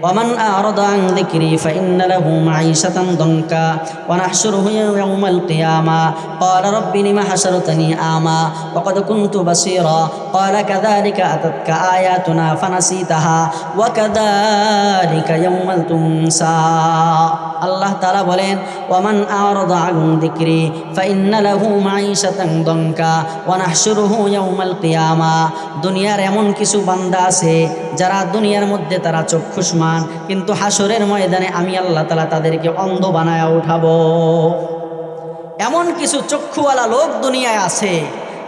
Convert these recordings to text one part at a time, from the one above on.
ومن أعرض عن ذكري فإن له معيشة ضنكا ونحشره يوم القيامة قال رب لم حشرتني أعمى وقد كنت بصيرا قال كذلك أتتك آياتنا فنسيتها وكذلك يوم تنسى আল্লাহ তালা বলেন ওয়ামান আরদ আগুন দিক্রি ফাইন্না লাহু মাইশাতান দঙ্কা ওয়া নাহশুরুহু ইয়াউমাল কিয়ামা দুনিয়ার এমন কিছু বান্দা আছে যারা দুনিয়ার মধ্যে তারা চক্ষুষ্মান কিন্তু হাসরের ময়দানে আমি আল্লাহ তালা তাদেরকে অন্ধ বানায়া উঠাবো। এমন কিছু চক্ষুওয়ালা লোক দুনিয়ায় আছে,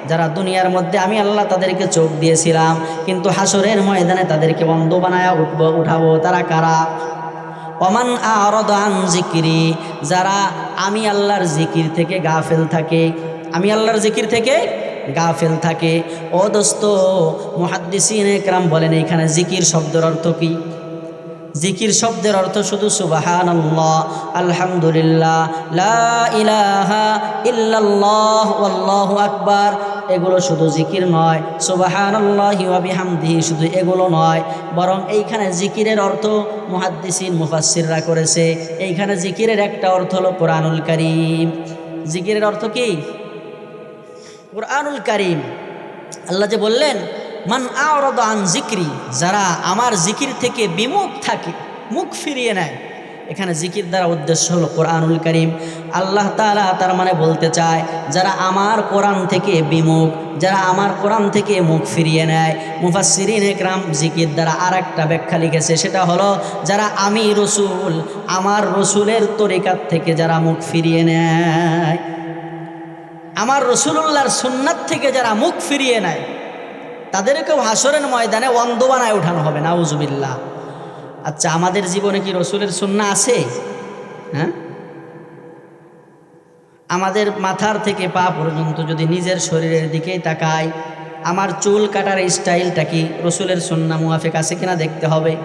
যারা দুনিয়ার মধ্যে আমি আল্লাহ তাদেরকে চোখ দিয়েছিলাম, কিন্তু হাসরের ময়দানে তাদেরকে অন্ধ বানায়া উঠবো, উঠাবো তারা কারা? অমান আরদান জিকিরি, যারা আমি আল্লাহর জিকির থেকে গাফেল থাকে। আমি আল্লাহর জিকির থেকে গাফেল থাকে। ও দোস্ত, মুহাদ্দিসিন একরাম বলেন এখানে জিকির শব্দের অর্থ কি? জিকির শব্দের অর্থ শুধু সুবাহান আল্লাহ আলহামদুলিল্লাহ ইলাহা ইল্লাল্লাহ আল্লাহু আকবার, এগুলো শুধু জিকির নয়। সুবাহান ওয়াবিহামদিহি শুধু এগুলো নয়, বরং এইখানে জিকিরের অর্থ মুহাদ্দিসিন, মুফাসসিররা করেছে। এইখানে জিকিরের একটা অর্থ হলো কোরআনুল কারীম। জিকিরের অর্থ কি? কোরআনুল কারীম। আল্লাহ যে বললেন মান আওরদ আন জিক্রি, যারা আমার জিকির থেকে বিমুখ থাকে, মুখ ফিরিয়ে নেয়। এখানে জিকির দ্বারা উদ্দেশ্য হলো কোরআনুল করিম। আল্লাহ তালা তার মানে বলতে চায়, যারা আমার কোরআন থেকে বিমুখ, যারা আমার কোরআন থেকে মুখ ফিরিয়ে নেয়। মুফাসিরিন একরাম জিকির দ্বারা আর একটা ব্যাখ্যা লিখেছে, সেটা হলো, যারা আমি রসুল, আমার রসুলের তরিকার থেকে যারা মুখ ফিরিয়ে নেয়। আমার রসুল্লাহর সুন্নাত থেকে যারা মুখ ফিরিয়ে নেয়। তাদেরকেও হাসরের ময়দানে অন্ধ বানায় ওঠানো হবে, নাউজুবিল্লাহ। আচ্ছা আমাদের জীবনে কি রসুলের সুন্না আছে? হ্যাঁ? আমাদের মাথার থেকে পা পর্যন্ত যদি নিজের শরীরের দিকেই তাকাই, আমার চুল কাটার স্টাইলটা কি রসুলের সুন্না মুয়াফেক আছে কিনা দেখতে হবে।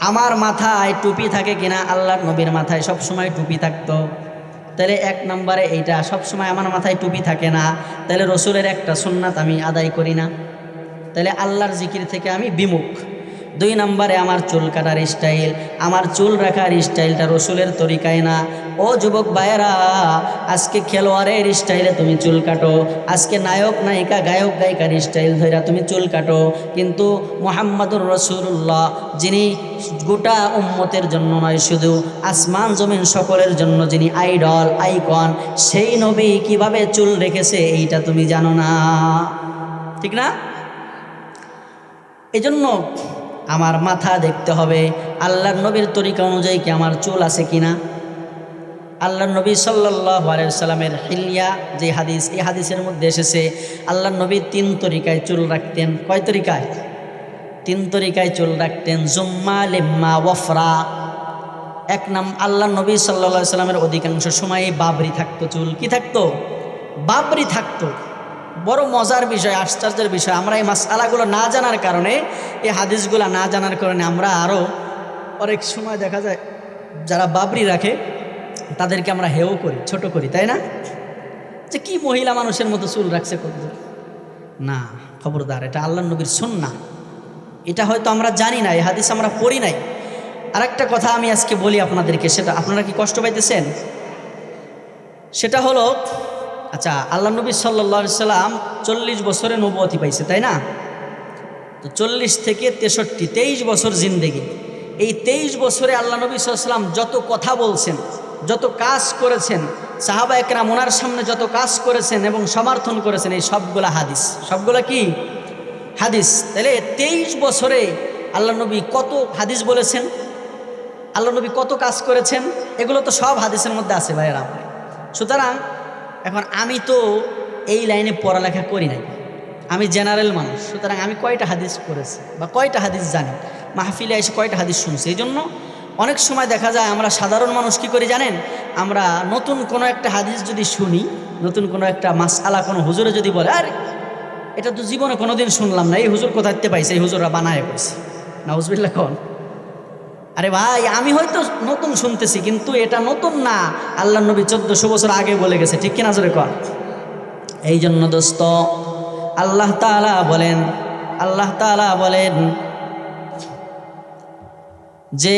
আমার মাথায় টুপি থাকে কিনা আল্লাহর নবীর মাথায় সব সময় টুপি থাকতো। তাহলে এক নম্বরে এইটা, সবসময় আমার মাথায় টুপি থাকে না, তাহলে রসুলের একটা সুন্নাত আমি আদায় করি না। তাহলে আল্লাহর জিকির থেকে আমি বিমুখ। দুই নম্বরে আমার চুল কাটার স্টাইল আমার চুল রাখার স্টাইলটা রসুলের তরিকায় না। ও যুবক ভাইয়েরা, আজকে খেলোয়াড়ের স্টাইলে তুমি চুল কাটো, আজকে নায়ক, নায়িকা, গায়ক, গায়িকার স্টাইল ধরে তুমি চুল কাটো। কিন্তু মোহাম্মদুর রসুল্লাহ যিনি গোটা উম্মতের জন্য নয়, শুধু আসমান, জমিন, সকলের জন্য যিনি আইডল আইকন সেই নবী কীভাবে চুল রেখেছে এইটা তুমি জানো না। ঠিক না? এজন্য আমার মাথা দেখতে হবে, আল্লাহর নবীর তরিকা অনুযায়ী কি আমার চুল আছে কিনা? আল্লাহ নবী সাল্লাহ সাল্লামের হিলিয়া যে হাদিস, এই হাদিসের মধ্যে এসেছে আল্লাহ নবী তিন তরিকায় চুল রাখতেন। কয় তরিকায়? তিন তরিকায় চুল রাখতেন, জুম্মা লিম্মা ওয়ফরা। এক নাম আল্লাহ নবী সাল্লা সাল্লামের অধিকাংশ সময় বাবরি থাকতো চুল। কি থাকতো? বাবরি থাকতো। বড় মজার বিষয়, আশ্চর্যের বিষয়, আমরা এই মাসালাগুলো না জানার কারণে, এই হাদিসগুলো না জানার কারণে আমরা আরও অনেক সময় দেখা যায়, যারা বাবরি রাখে, তাদেরকে আমরা হেও করি, ছোট করি, তাই না? যে কি মহিলা মানুষের মতো চুল রাখছে কত না, খবরদার, এটা আল্লাহ নবীর সন্না এটা হয়তো আমরা জানি না, এই হাদিস আমরা পড়ি নাই। আর একটা কথা আমি আজকে বলি আপনাদেরকে, সেটা আপনারা কি কষ্ট পাইতেছেন? সেটা হলো আচ্ছা আল্লাহ নবী সাল্লা সাল্লাম চল্লিশ বছরে নবতী পাইছে, তাই না? তো চল্লিশ থেকে তেষট্টি, তেইশ বছর জিন্দেগি। এই তেইশ বছরে আল্লাহ নবী সাল্লাম যত কথা বলছেন, যত কাজ করেছেন, সাহাবা একরাম ওনার সামনে যত কাজ করেছেন এবং সমর্থন করেছেন, এই সবগুলা হাদিস। সবগুলা কি? হাদিস। তাহলে তেইশ বছরে আল্লাহ নবী কত হাদিস বলেছেন? আল্লাহ নবী কত কাজ করেছেন? এগুলো তো সব হাদিসের মধ্যে আছে ভাইয়েরা। সুতরাং এখন আমি তো এই লাইনে পড়ালেখা করি নাই। আমি জেনারেল মানুষ, সুতরাং আমি কয়টা হাদিস করেছি বা কয়টা হাদিস জানি। মাহফিলে এসে কয়টা হাদিস শুনছি। এই জন্য অনেক সময় দেখা যায় আমরা সাধারণ মানুষ কী করে জানেন? আমরা নতুন কোনো একটা হাদিস যদি শুনি, নতুন কোনো একটা মাসালা কোনো হুজুরে যদি বলে, আর, এটা তো জীবনে কোনোদিন শুনলাম না, এই হুজুর কোথাতে পাইছে? এই হুজুররা বানায় করছে না হুজবিল্লা কন? আরে ভাই, আমি হয়তো নতুন শুনতেছি, কিন্তু এটা নতুন না। আল্লাহ নবী চোদ্দশো বছর আগে বলে গেছে, ঠিক কিনা জোরে কর এই জন্য দোস্ত, আল্লাহ তালা বলেন, আল্লাহ তালা বলেন যে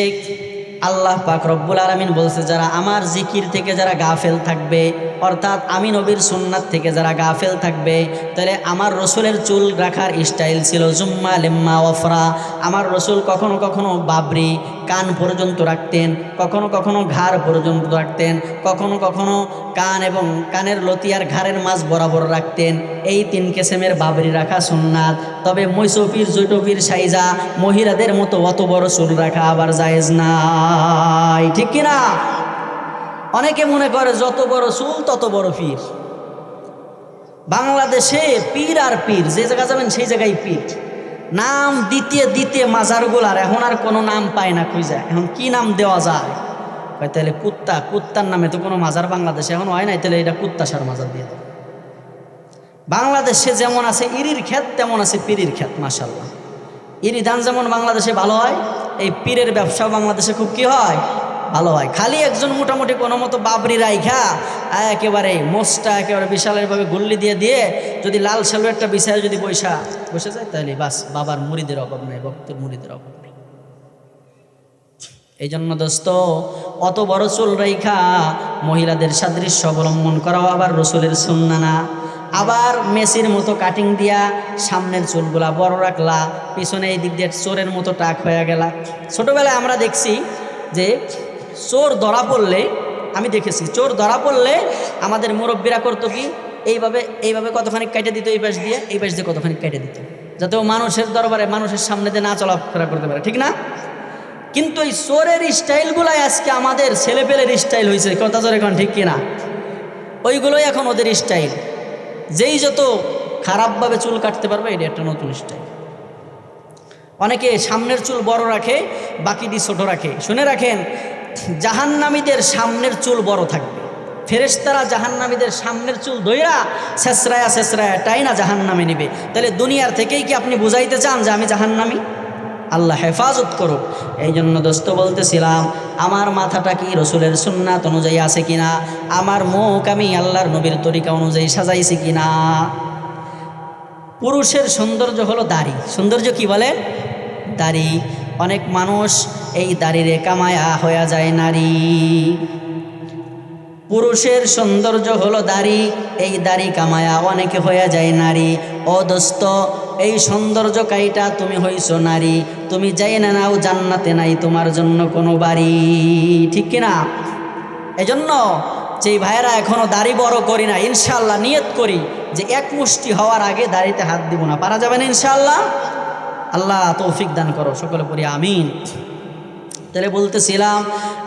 আল্লাহ পাক রব্বুল আলমিন বলছে, যারা আমার জিকির থেকে যারা গাফেল থাকবে, অর্থাৎ আমি নবীর সুন্নাত থেকে যারা গাফেল থাকবে, তাহলে আমার রসুলের চুল রাখার স্টাইল ছিল জুম্মা, লেম্মা, ওফরা। আমার রসুল কখনো কখনো বাবরি কান পর্যন্ত রাখতেন, কখনো কখনো ঘাড় পর্যন্ত রাখতেন, কখনো কখনো কান এবং কানের লতিয়ার ঘাড়ের মাঝ বরাবর রাখতেন। এই তিন কেসেমের বাবরি রাখা সুন্নাত। তবে মৈসফির, জৈটফির, সাইজা, মহিলাদের মতো অত বড় চুল রাখা আবার জায়েজ নাই। ঠিক কিনা অনেকে মনে করে যত বড় চুল, তত বড় পীর। বাংলাদেশে পীর আর পীর, যে জায়গা যাবেন সেই জায়গায় পীর। নাম দিতে দিতে মাজারগুলার এখন আর কোনো নাম পায় না খুঁজে এখন কি নাম দেওয়া যায়? কয়, তাহলে কুত্তা, কুত্তার নামে তো কোনো মাজার বাংলাদেশে এখন হয় নাই, তাহলে এটা কুত্তাসার মাজার দিয়ে দাও। বাংলাদেশে যেমন আছে ইরির ক্ষেত, তেমন আছে পীরির ক্ষেত মাসাল্লাহ ইরি ধান যেমন বাংলাদেশে ভালো হয়, এই পীরের ব্যবসাও বাংলাদেশে খুব কি হয়? ভালো হয়। খালি একজন মোটামুটি কোনো মতো বাবরি রাইখা একেবারে মোষটা একেবারে বিশালেরভাবে গুল্লি দিয়ে দিয়ে যদি লাল সালোয়ারটা বিছায় যদি পয়সা বসে যায় তাহলে বাস, বাবার মুড়িদের অভাব নেই, ভক্তের মুড়িদের অভাব নেই। এই জন্য দোস্ত, অত বড় চুল রেখা মহিলাদের সাদৃশ্য অবলম্বন করাও আবার রসুলের সুন্না না। আবার মেসির মতো কাটিং দিয়া সামনের চুলগুলা বড় রাখলা, পিছনে এই দিক দিয়ে চোরের মতো টাক হয়ে গেলা। ছোটোবেলায় আমরা দেখছি যে চোর ধরা পড়লে, আমি দেখেছি, চোর ধরা পড়লে আমাদের মুরব্বীরা করতো কি? এইভাবে এইভাবে কতখানি কেটে দিত এই পাশ দিয়ে, এই পাশ দিয়ে কতখানি কেটে দিত। যাতে ও মানুষের দরবারে, মানুষের সামনে দিয়ে না চলাফেরা করতে পারে, ঠিক না? কিন্তু এই চোরের স্টাইলগুলাই আজকে আমাদের ছেলেপেলের স্টাইল হয়েছে কথা চোর এখন ঠিক কিনা? ওইগুলোই এখন ওদের স্টাইল। যেই যত খারাপভাবে চুল কাটতে পারবে এটা একটা নতুন স্টাইল। অনেকে সামনের চুল বড় রাখে বাকিটি ছোট রাখে। শুনে রাখেন জাহান্নামীদের সামনের চুল বড় থাকবে। ফেরেশতারা জাহান্নামীদের সামনের চুল ধইরা শেষরায়া শেষরায়া টাই না জাহান্নামে নিবে। তাহলে দুনিয়ার থেকেই কি আপনি বুঝাইতে চান যে আমি জাহান্নামী? আল্লাহ হেফাজত করুক। এই জন্য দোস্ত বলতেছিলাম, আমার মাথাটা কি রসুলের সুন্নাত অনুযায়ী আছে কিনা? আমার মুখ আমি আল্লাহর নবীর তরিকা অনুযায়ী সাজাইছি কিনা? পুরুষের সৌন্দর্য হলো দাড়ি। সৌন্দর্য কি বলে? দাড়ি। অনেক মানুষ এই দাড়িরে কামায়া হয়ে যায় নারী। পুরুষের সৌন্দর্য হলো দাড়ি, এই দাড়ি কামায়া অনেকে হয়ে যায় নারী। ও দোস্ত, এই সৌন্দর্য কাইটা তুমি হইছো নারী। তুমি যাই না নাও জান্নাতে নাই তোমার জন্য কোনো বাড়ি। ঠিক কিনা এজন্য যেই ভাইয়েরা এখনও দাড়ি বড় করি না ইনশাল্লাহ নিয়ত করি যে এক মুষ্টি হওয়ার আগে দাড়িতে হাত দিব না। পারা যাবে না ইনশাল্লাহ আল্লাহ তৌফিক দান করো সকলে পড়ি আমিন। তাহলে বলতেছিলাম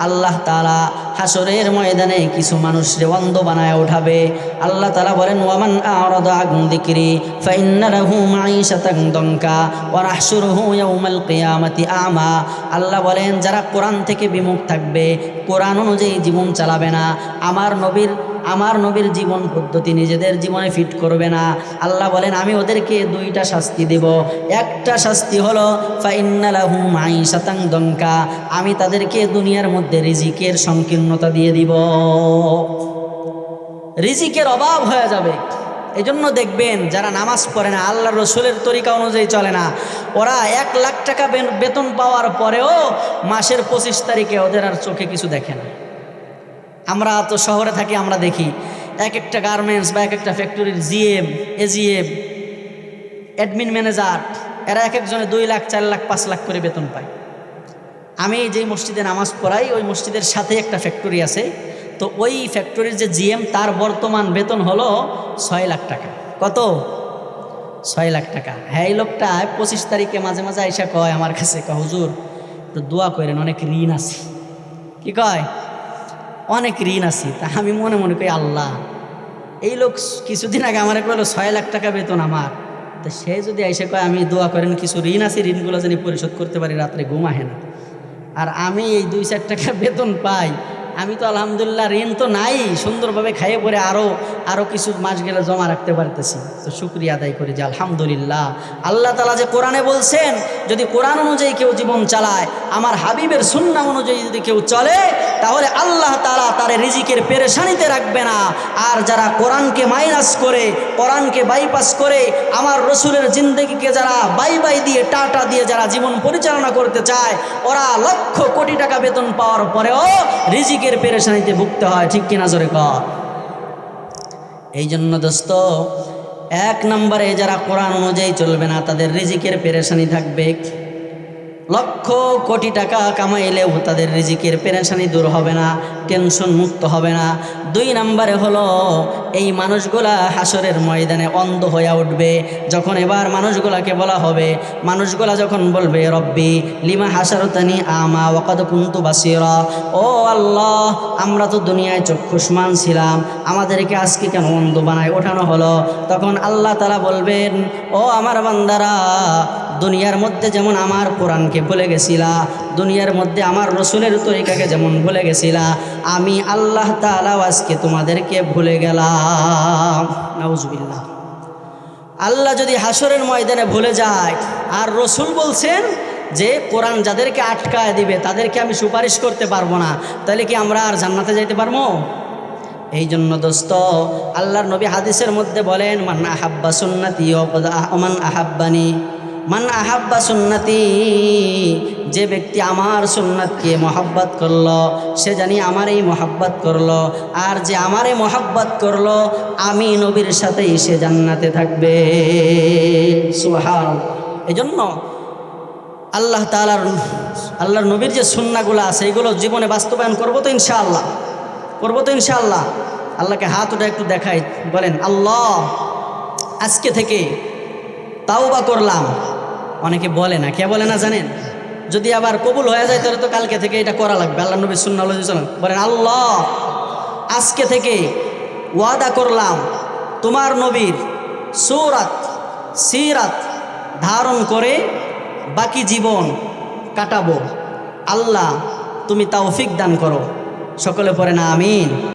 আল্লাহ তালা হাসরের ময়দানে কিছু মানুষরে অন্ধ বানায় উঠাবে। আল্লাহ তালা বলেন, ওয়ামান আরদ আগুন দিকরি ফাইন্নালাহু মাঈশাতান দঙ্কা ওয়া নাহশুরুহু ইয়াউমাল কিয়ামাতি আমা। আল্লাহ বলেন, যারা কোরআন থেকে বিমুখ থাকবে, কোরআন অনুযায়ী জীবন চালাবে না। আমার নবীর আমার নবীর জীবন পদ্ধতি নিজেদের জীবনে ফিট করবে না। আল্লাহ বলেন, আমি ওদেরকে দুইটা শাস্তি দেব। একটা শাস্তি হলো ফাইন্নালাহু মাঈশাতান দঙ্কা আমি তাদেরকে দুনিয়ার মধ্যে রিজিকের সংকীর্ণতা দিয়ে দিব। রিজিকের অভাব হয়ে যাবে। এই জন্য দেখবেন, যারা নামাজ পড়ে না আল্লাহ রসুলের তরিকা অনুযায়ী চলে না, ওরা এক লাখ টাকা বেতন পাওয়ার পরেও মাসের পঁচিশ তারিখে ওদের আর চোখে কিছু দেখে না। আমরা তো শহরে থাকি, আমরা দেখি, এক একটা গার্মেন্টস বা এক একটা ফ্যাক্টরির জিএম এজিএম অ্যাডমিন ম্যানেজার এরা এক একজনে দুই লাখ, চার লাখ, পাঁচ লাখ করে বেতন পায়। আমি যেই মসজিদে নামাজ পড়াই, ওই মসজিদের সাথে একটা ফ্যাক্টরি আছে। তো ওই ফ্যাক্টরির যে জিএম তার বর্তমান বেতন হলো ছয় লাখ টাকা। কত? ছয় লাখ টাকা। হ্যাঁ এই লোকটা পঁচিশ তারিখে মাঝে মাঝে আইসা কয় আমার কাছে, কয়, হুজুর, একটু দোয়া করেন, অনেক ঋণ আছে। কি কয়? অনেক ঋণ আছে। তা আমি মনে মনে করি আল্লাহ, এই লোক কিছুদিন আগে আমার কইলো, ছয় লাখ টাকা বেতন আমার। তো সে যদি আইসা কয়, আমি দোয়া করেন, কিছু ঋণ আছে, ঋণগুলো যেন পরিশোধ করতে পারি, রাত্রে ঘুম আহে না। আর আমি এই দুই চার টাকা বেতন পাই। আমি তো আলহামদুলিল্লাহ ঋণ তো নাই, সুন্দরভাবে খাইয়ে পরে আরও আরও কিছু মাস গেলে জমা রাখতে পারতেছি। তো শুক্রিয়া আদায় করি যে আলহামদুলিল্লাহ। আল্লাহ তালা যে কোরআনে বলছেন, যদি কোরআন অনুযায়ী কেউ জীবন চালায়, আমার হাবিবের সুন্না অনুযায়ী যদি কেউ চলে, তাহলে আল্লাহ তালা তার রিজিকের পেরেশানিতে রাখবে না। আর যারা কোরআনকে মাইনাস করে, কোরআনকে বাইপাস করে, আমার রসুলের জিন্দগিকে যারা বাই বাই দিয়ে, টাটা দিয়ে যারা জীবন পরিচালনা করতে চায়, ওরা লক্ষ কোটি টাকা বেতন পাওয়ার পরেও রিজিকের পেরেশানিতে ভুগতে হয়। ঠিক কিনা জোরে এই জন্য দোস্ত, এক নম্বরে যারা কোরআন অনুযায়ী চলবে না, তাদের রিজিকের পেরেশানি থাকবে। লক্ষ কোটি টাকা কামাইলেও তাদের রিজিকের পেরেশানি দূর হবে না, টেনশন মুক্ত হবে না। দুই নম্বরে হলো, এই মানুষগুলা হাসরের ময়দানে অন্ধ হয়ে উঠবে। যখন এবার মানুষগুলাকে বলা হবে, মানুষগুলা যখন বলবে, রব্বি, লিমা হাসারতানি আমা ওয়াকাদ কুন্তু বাসিরা? ও আল্লাহ, আমরা তো দুনিয়ায় চক্ষুষ্মান ছিলাম, আমাদেরকে আজকে কেন অন্ধ বানায় ওঠানো হলো? তখন আল্লাহ তারা বলবেন, ও আমার বান্দারা দুনিয়ার মধ্যে যেমন আমার কোরআনকে ভুলে গেছিলা, দুনিয়ার মধ্যে আমার রসুলের তরিকাকে যেমন ভুলে গেছিলা, আমি আল্লাহ তালাও আজকে তোমাদেরকে ভুলে গেলাম। আল্লাহ যদি হাসরের ময়দানে ভুলে যায়, আর রসুল বলছেন যে কোরআন যাদেরকে আটকায় দিবে, তাদেরকে আমি সুপারিশ করতে পারব না, তাহলে কি আমরা আর জান্নাতে যাইতে পারব? এই জন্য দোস্ত, আল্লাহর নবী হাদিসের মধ্যে বলেন, মান আহাব্বা সুন্নাতি ওমান আহাব্বানি। মান আহাব্বা সুন্নাতি, যে ব্যক্তি আমার সুন্নাতকে মহাব্বত করল, সে জানি আমারই মহাব্বত করল, আর যে আমারই মহাব্বত করল, আমি নবীর সাথেই সে জান্নাতে থাকবে। সুহান এই জন্য আল্লাহ তালার আল্লাহর নবীর যে সুন্নাগুলো আছে এইগুলো জীবনে বাস্তবায়ন করব তো ইনশাআল্লাহ, করব তো ইনশাআল্লাহ। আল্লাহকে হাত ওটা একটু দেখাই, বলেন, আল্লাহ, আজকে থেকে তাও বা করলাম। অনেকে বলে না। কে বলে না জানেন? যদি আবার কবুল হয়ে যায়, তাহলে তো কালকে থেকে এটা করা লাগবে। আল্লাহ নবী সুন্না বলেন, আল্লাহ, আজকে থেকে ওয়াদা করলাম, তোমার নবীর সৌরাত, সিরাত ধারণ করে বাকি জীবন কাটাবো। আল্লাহ, তুমি তৌফিক দান করো। সকলে পরে না, আমিন।